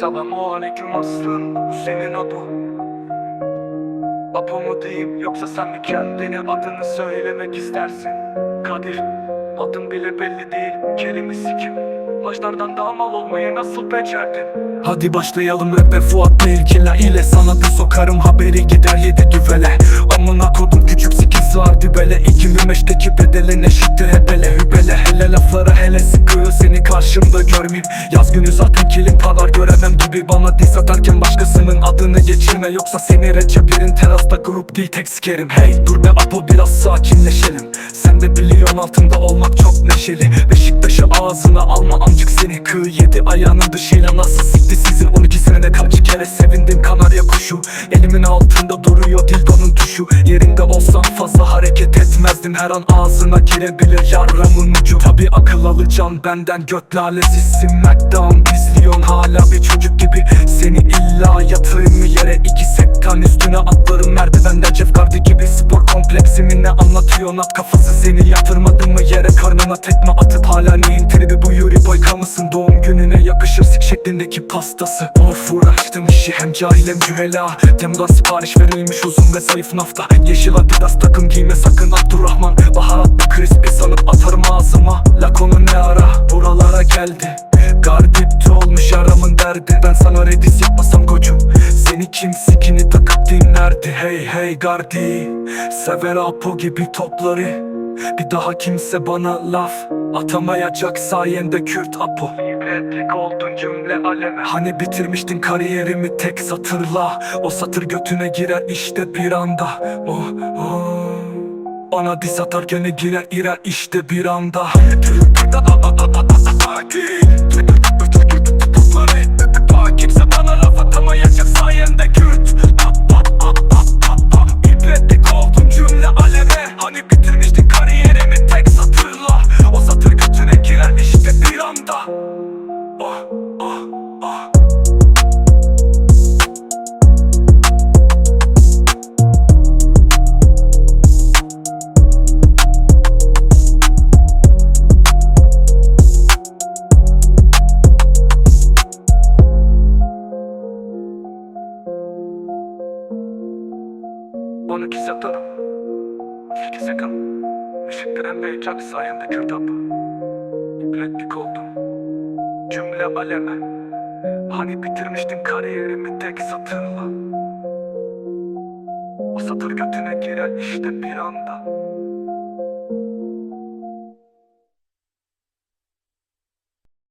Selamu aleyküm aslın senin abu Abu mu diyeyim yoksa sen mi kendini adını söylemek istersin? Kadir adın bile belli değil kelimesi kim Başlardan daha mal olmayı nasıl becerdin? Hadi başlayalım rap'e Fuat Belkila ile Sana bir sokarım haberi gider yedi düvele. Amına kodum küçük sikiz var dübele. İki meşteki bedelin eşittir hebele hübele Hele laflara hele sıkıyor seni karşımda görmeyeyim. Yaz günü zaten kilim palar göremem gibi. Bana diss atarken başkasının adını geçirme Yoksa seni Recep'lerin terasta grup değil tek sikerim. Hey dur be Apo biraz sakinleşelim. Sen de biliyorsun altında olmak çok neşeli. Beşiktaş'ı ağzına alma amcık seni Kığı yedi ayağının dışıyla nasıl sikti sizin 12 senede kaç kere sevindim kanarya kuşu. Elimin altında duruyor dildonun tuşu. Yerinde olsam fazla hareket etmezdim Her an ağzına girebilir yarramın ucu. Tabi akıl alacaksın benden göt lalesi Smackdown üstüne atlarım merdivenden Jeff Hardy gibi Spor kompleksimi ne anlatıyorsun at kafası Seni yatırmadın mı? Yere karnına tekme atıp Hala neyin tribi bu? Yuri boy kamışsın Doğum gününe yakışır sik şeklindeki pastası. Of uğraştım işi hem cahil hem cühela Temden sipariş verilmiş uzun ve zayıf nafta. Yeşil adidas takım giyme sakın. Abdurrahman Baharatlı crispy sanıp atarım ağzıma. La kim sikini takıp dinlerdi Hey hey gardi Sever Apo gibi topları bir daha kimse bana laf atamayacak sayende Kürt Apo İbretlik oldun cümle aleme Hani bitirmiştin kariyerimi tek satırla O satır götüne girer işte bir anda oh, oh. Bana diss atarken girer irer işte bir anda 12 Satır 8 Ekim İşittiren ve icap sayende kitap İbretlik oldum. Cümle aleme. Hani bitirmiştin kariyerimi tek satırla? O satır götüne girer işte bir anda.